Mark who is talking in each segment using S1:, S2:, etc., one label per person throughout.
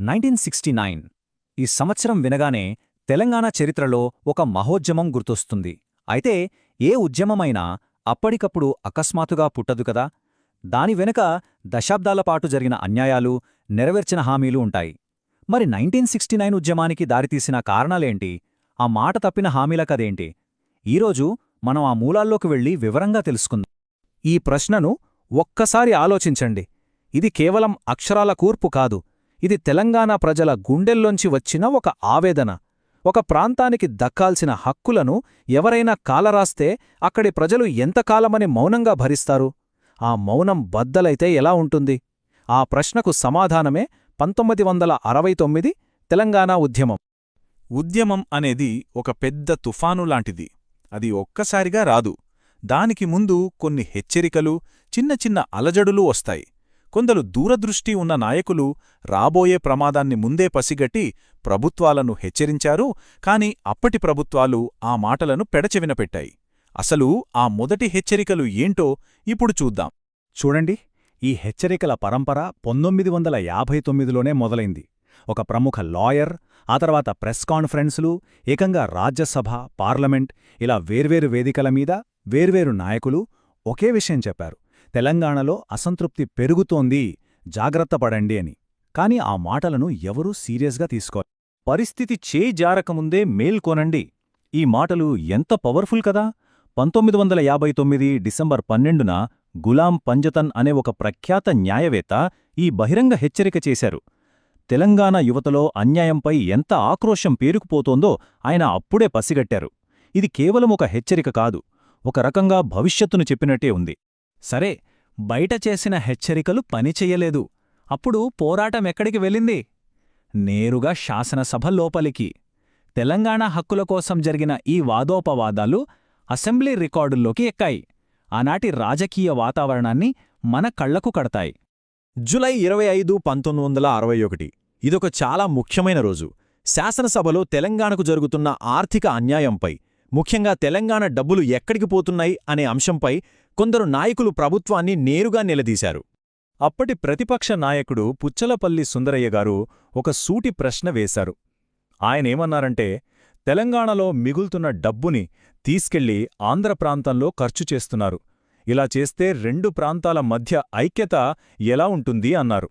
S1: Nineteen sixty nine. ఈ సంవత్సరం వినగానే తెలంగాణ చరిత్రలో ఒక మహోద్యమం గుర్తొస్తుంది. అయితే ఏ ఉద్యమమైనా అప్పటికప్పుడు అకస్మాత్తుగా పుట్టదు కదా? దాని వెనుక దశాబ్దాలపాటు జరిగిన అన్యాయాలు నెరవేర్చిన హామీలు ఉంటాయి. మరి నైన్టీన్ సిక్స్టీ నైన్ ఉద్యమానికి దారితీసిన కారణాలేంటి? ఆ మాట తప్పిన హామీల కదేంటి ఈరోజు మనం ఆ మూలాల్లోకి వెళ్ళి వివరంగా తెలుసుకుందాం.
S2: ఈ ప్రశ్నను ఒక్కసారి ఆలోచించండి. ఇది కేవలం అక్షరాల కూర్పు కాదు. ఇది తెలంగాణ ప్రజల గుండెల్లోంచి వచ్చిన ఒక ఆవేదన. ఒక ప్రాంతానికి దక్కాల్సిన హక్కులను ఎవరైనా కాలరాస్తే అక్కడి ప్రజలు ఎంతకాలమని మౌనంగా భరిస్తారు? ఆ మౌనం బద్దలైతే ఎలా ఉంటుంది? ఆ ప్రశ్నకు సమాధానమే పంతొమ్మిది వందల అరవై తొమ్మిది తెలంగాణ ఉద్యమం.
S3: ఉద్యమం అనేది ఒక పెద్ద తుఫాను లాంటిది. అది ఒక్కసారిగా రాదు. దానికి ముందు కొన్ని హెచ్చరికలు చిన్న చిన్న అలజడులు వస్తాయి. కొందరు దూరదృష్టి ఉన్న నాయకులు రాబోయే ప్రమాదాన్ని ముందే పసిగట్టి ప్రభుత్వాలను హెచ్చరించారు కాని అప్పటి ప్రభుత్వాలు ఆ మాటలను పెడచెవిన పెట్టాయి అసలు ఆ మొదటి హెచ్చరికలు ఏంటో ఇప్పుడు చూద్దాం.
S1: చూడండి ఈ హెచ్చరికల పరంపర పంతొమ్మిది వందల యాభై తొమ్మిదిలోనే మొదలైంది. ఒక ప్రముఖ లాయర్ ఆ తర్వాత ప్రెస్ కాన్ఫరెన్సులు ఏకంగా రాజ్యసభ పార్లమెంట్ ఇలా వేర్వేరు వేదికల మీద వేర్వేరు నాయకులు ఒకే విషయం చెప్పారు. తెలంగాణలో అసంతృప్తి పెరుగుతోంది జాగ్రత్తపడండి అని. కాని ఆ మాటలను ఎవరూ సీరియస్గా తీసుకో పరిస్థితి చేజారకముందే జారకముందే మేల్కొనండి ఈ మాటలు ఎంత పవర్ఫుల్ కదా! పంతొమ్మిది వందల యాభై తొమ్మిది డిసెంబర్ పన్నెండున గులాం పంజతన్ అనే ఒక ప్రఖ్యాత న్యాయవేత్త ఈ బహిరంగ హెచ్చరిక చేశారు. తెలంగాణ యువతలో అన్యాయంపై ఎంత ఆక్రోశం పేరుకుపోతోందో ఆయన అప్పుడే పసిగట్టారు. ఇది కేవలం ఒక హెచ్చరిక కాదు ఒక రకంగా భవిష్యత్తును చెప్పినట్టే ఉంది. సరే బయట చేసిన హెచ్చరికలు పనిచెయ్యలేదు అప్పుడు పోరాటం ఎక్కడికి వెళ్ళింది? నేరుగా శాసనసభ లోపలికి. తెలంగాణ హక్కుల కోసం జరిగిన ఈ వాదోపవాదాలు అసెంబ్లీ రికార్డుల్లోకి ఎక్కాయి. ఆనాటి రాజకీయ వాతావరణాన్ని మన కళ్ళకు కడతాయి.
S4: జులై ఇరవై ఐదు పంతొమ్మిది వందల అరవై ఒకటి. ఇదొక చాలా ముఖ్యమైన రోజు. శాసనసభలో తెలంగాణకు జరుగుతున్న ఆర్థిక అన్యాయంపై ముఖ్యంగా తెలంగాణ డబ్బులు ఎక్కడికి పోతున్నాయి అనే అంశంపై కొందరు నాయకులు ప్రభుత్వాన్ని నేరుగా నిలదీశారు.
S1: అప్పటి ప్రతిపక్ష నాయకుడు పుచ్చలపల్లి సుందరయ్య గారు ఒక సూటి ప్రశ్న వేశారు. ఆయనేమన్నారంటే తెలంగాణలో మిగులుతున్న డబ్బుని తీసుకెళ్ళి ఆంధ్ర ప్రాంతంలో ఖర్చు చేస్తున్నారు. ఇలా చేస్తే రెండు ప్రాంతాల మధ్య ఐక్యత ఎలా ఉంటుంది అన్నారు.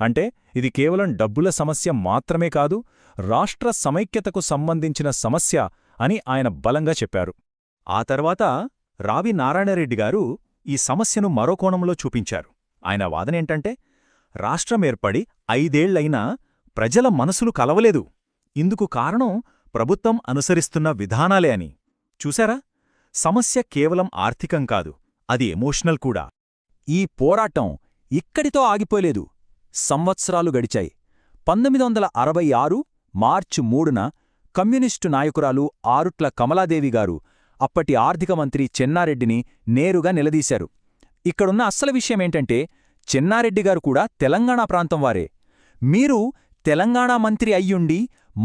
S1: అంటే ఇది కేవలం డబ్బుల సమస్య మాత్రమే కాదు రాష్ట్ర సమైక్యతకు సంబంధించిన సమస్య అని ఆయన బలంగా చెప్పారు. ఆ తర్వాత రావి నారాయణరెడ్డి గారు ఈ సమస్యను మరో కోణంలో చూపించారు. ఆయన వాదనేంటంటే రాష్ట్రం ఏర్పడి ఐదేళ్ళైనా ప్రజల మనసులు కలవలేదు. ఇందుకు కారణం ప్రభుత్వం అనుసరిస్తున్న విధానాలే అని. చూశారా? సమస్య కేవలం ఆర్థికం కాదు అది ఎమోషనల్ కూడా. ఈ పోరాటం ఇక్కడితో ఆగిపోలేదు. సంవత్సరాలు గడిచాయి. పంతొమ్మిది వందల అరవై ఆరు మార్చి మూడున కమ్యూనిస్టు నాయకురాలు ఆరుట్ల కమలాదేవి గారు అప్పటి ఆర్థిక మంత్రి చెన్నారెడ్డిని నేరుగా నిలదీశారు. ఇక్కడున్న అస్సలు విషయమేంటంటే చెన్నారెడ్డిగారు కూడా తెలంగాణ ప్రాంతం వారే. మీరు తెలంగాణ మంత్రి అయ్యుండి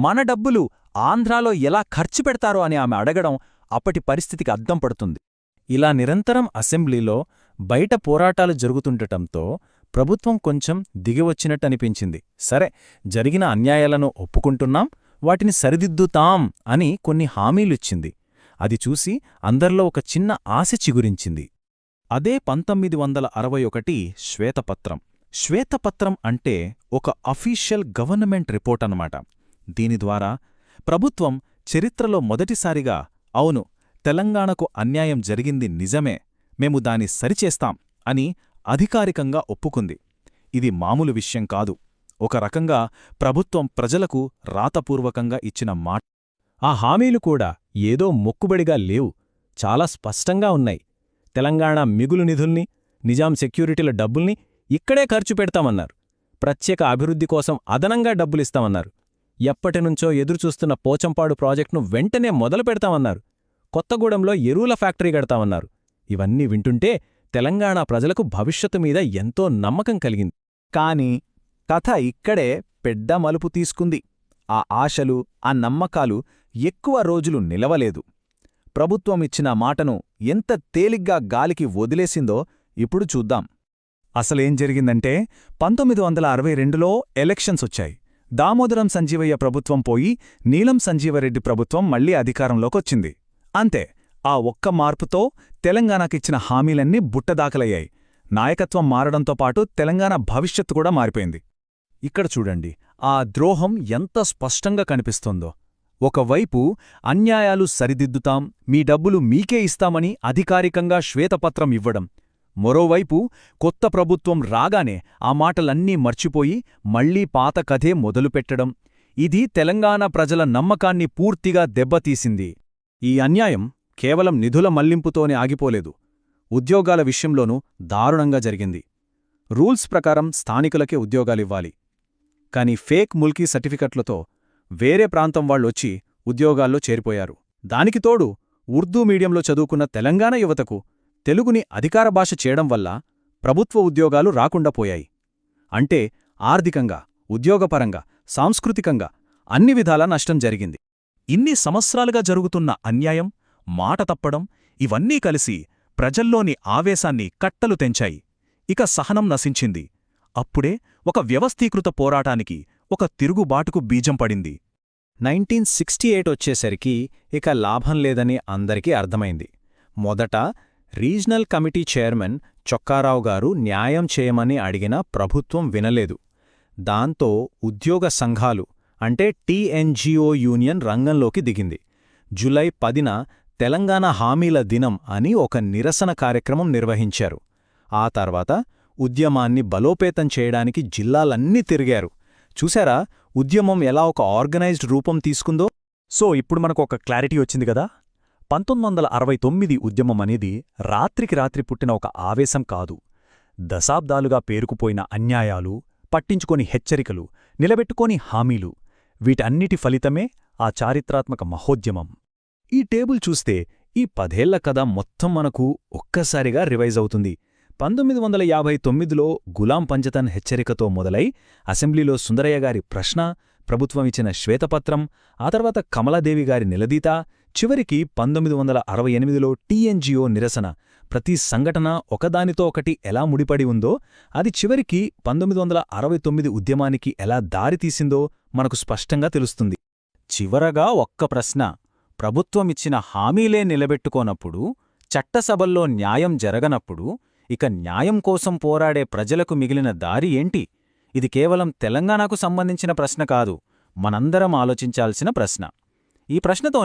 S1: మన డబ్బులు ఆంధ్రాలో ఎలా ఖర్చు పెడతారో అని ఆమె అడగడం అప్పటి పరిస్థితికి అద్దం పడుతుంది. ఇలా నిరంతరం అసెంబ్లీలో బయట పోరాటాలు జరుగుతుండటంతో ప్రభుత్వం కొంచెం దిగివచ్చినట్టనిపించింది సరే జరిగిన అన్యాయాలను ఒప్పుకుంటున్నాం వాటిని సరిదిద్దుతాం అని కొన్ని హామీలిచ్చింది అది చూసి అందర్లో ఒక చిన్న ఆశ చిగురించింది. అదే పంతొమ్మిది వందల అరవై ఒకటి శ్వేతపత్రం. శ్వేతపత్రం అంటే ఒక అఫీషియల్ గవర్నమెంట్ రిపోర్ట్ అన్నమాట. దీని ద్వారా ప్రభుత్వం చరిత్రలో మొదటిసారిగా అవును తెలంగాణకు అన్యాయం జరిగింది నిజమే మేము దాని సరిచేస్తాం అని అధికారికంగా ఒప్పుకుంది. ఇది మామూలు విషయం కాదు. ఒక రకంగా ప్రభుత్వం ప్రజలకు రాతపూర్వకంగా ఇచ్చిన మాట. ఆ హామీలు కూడా ఏదో మొక్కుబడిగా లేవు. చాలా స్పష్టంగా ఉన్నాయి. తెలంగాణ మిగులు నిధుల్ని నిజాం సెక్యూరిటీల డబ్బుల్ని ఇక్కడే ఖర్చు పెడతామన్నారు. ప్రత్యేక అభివృద్ధి కోసం అదనంగా డబ్బులిస్తామన్నారు. ఎప్పటినుంచో ఎదురుచూస్తున్న పోచంపాడు ప్రాజెక్టును వెంటనే మొదలు పెడతామన్నారు. కొత్తగూడెంలో ఎరువుల ఫ్యాక్టరీ కడతామన్నారు. ఇవన్నీ వింటుంటే తెలంగాణ ప్రజలకు భవిష్యత్తు మీద ఎంతో నమ్మకం కలిగింది. కాని కథ ఇక్కడే పెద్ద మలుపు తీసుకుంది. ఆ ఆశలు ఆ నమ్మకాలు ఎక్కువ రోజులు నిలవలేదు. ప్రభుత్వం ఇచ్చిన మాటను ఎంత తేలిగ్గా గాలికి వదిలేసిందో ఇప్పుడు చూద్దాం. అసలేం జరిగిందంటే పంతొమ్మిది వందల అరవై రెండులో ఎలక్షన్స్ వచ్చాయి. దామోదరం సంజీవయ్య ప్రభుత్వం పోయి నీలం సంజీవరెడ్డి ప్రభుత్వం మళ్ళీ అధికారంలోకొచ్చింది. అంతే ఆ ఒక్క మార్పుతో తెలంగాణకిచ్చిన హామీలన్నీ బుట్టదాఖలయ్యాయి. నాయకత్వం మారడంతో పాటు తెలంగాణ భవిష్యత్తు కూడా మారిపోయింది.
S2: ఇక్కడ చూడండి ఆ ద్రోహం ఎంత స్పష్టంగా కనిపిస్తోందో. ఒకవైపు అన్యాయాలు సరిదిద్దుతాం మీ డబ్బులు మీకే ఇస్తామని అధికారికంగా శ్వేతపత్రం ఇవ్వడం. మరోవైపు కొత్త ప్రభుత్వం రాగానే ఆ మాటలన్నీ మర్చిపోయి మళ్ళీ పాత కథే మొదలుపెట్టడం. ఇది తెలంగాణ ప్రజల నమ్మకాన్ని పూర్తిగా దెబ్బతీసింది. ఈ అన్యాయం కేవలం నిధుల మళ్ళింపుతోనే ఆగిపోలేదు. ఉద్యోగాల విషయంలోనూ దారుణంగా జరిగింది. రూల్స్ ప్రకారం స్థానికులకే ఉద్యోగాలివ్వాలి. కాని ఫేక్ ముల్కీ సర్టిఫికెట్లతో వేరే ప్రాంతం వాళ్ళొచ్చి ఉద్యోగాల్లో చేరిపోయారు. దానికి తోడు ఉర్దూ మీడియంలో చదువుకున్న తెలంగాణ యువతకు తెలుగుని అధికార భాష చేయడం వల్ల ప్రభుత్వ ఉద్యోగాలు రాకుండా పోయాయి. అంటే ఆర్థికంగా ఉద్యోగపరంగా సాంస్కృతికంగా అన్ని విధాలా నష్టం జరిగింది.
S1: ఇన్ని సంవత్సరాలుగా జరుగుతున్న అన్యాయం మాట తప్పడం ఇవన్నీ కలిసి ప్రజల్లోని ఆవేశాన్ని కట్టలు తెంచాయి. ఇక సహనం నశించింది. అప్పుడే ఒక వ్యవస్థీకృత పోరాటానికి ఒక తిరుగుబాటుకు బీజం పడింది.
S2: నైన్టీన్ సిక్స్టీ ఎయిట్ వచ్చేసరికి ఇక లాభం లేదని అందరికీ అర్థమైంది. మొదట రీజనల్ కమిటీ చైర్మన్ చొక్కారావు గారు న్యాయం చేయమని అడిగినా ప్రభుత్వం వినలేదు. దాంతో ఉద్యోగ సంఘాలు అంటే టీఎన్జీఓ యూనియన్ రంగంలోకి దిగింది. జులై పదిన తెలంగాణ హామీల దినం అని ఒక నిరసన కార్యక్రమం నిర్వహించారు. ఆ తర్వాత ఉద్యమాన్ని బలోపేతం చేయడానికి జిల్లాలన్నీ తిరిగారు. చూశారా ఉద్యమం ఎలా ఒక ఆర్గనైజ్డ్ రూపం తీసుకుందో?
S1: సో ఇప్పుడు మనకు ఒక క్లారిటీ వచ్చింది కదా? పంతొమ్మిది వందల అరవై తొమ్మిది ఉద్యమం అనేది రాత్రికి రాత్రి పుట్టిన ఒక ఆవేశం కాదు. దశాబ్దాలుగా పేరుకుపోయిన అన్యాయాలు పట్టించుకొని హెచ్చరికలు నిలబెట్టుకోని హామీలు వీటన్నిటి ఫలితమే ఆ చారిత్రాత్మక మహోద్యమం. ఈ టేబుల్ చూస్తే ఈ పదేళ్ళ కథ మొత్తం మనకు ఒక్కసారిగా రివైజ్ అవుతుంది. పంతొమ్మిది వందల యాభై తొమ్మిదిలో గులాం పంజతన్ హెచ్చరికతో మొదలై అసెంబ్లీలో సుందరయ్య గారి ప్రశ్న ప్రభుత్వం ఇచ్చిన శ్వేతపత్రం ఆ తర్వాత కమలాదేవి గారి నిలదీత చివరికి పంతొమ్మిది వందల అరవై ఎనిమిదిలో టీఎన్జిఓ నిరసన. ప్రతి సంఘటన ఒకదానితో ఒకటి ఎలా ముడిపడి ఉందో అది చివరికి పంతొమ్మిది వందల అరవై తొమ్మిది ఉద్యమానికి ఎలా దారితీసిందో మనకు స్పష్టంగా తెలుస్తుంది.
S2: చివరగా ఒక్క ప్రశ్న ప్రభుత్వమిచ్చిన హామీలే నిలబెట్టుకోనప్పుడు చట్టసభల్లో న్యాయం జరగనప్పుడు ఇక న్యాయం కోసం పోరాడే ప్రజలకు మిగిలిన దారి ఏంటి? ఇది కేవలం తెలంగాణకు సంబంధించిన ప్రశ్న కాదు మనందరం ఆలోచించాల్సిన ప్రశ్న. ఈ ప్రశ్నతో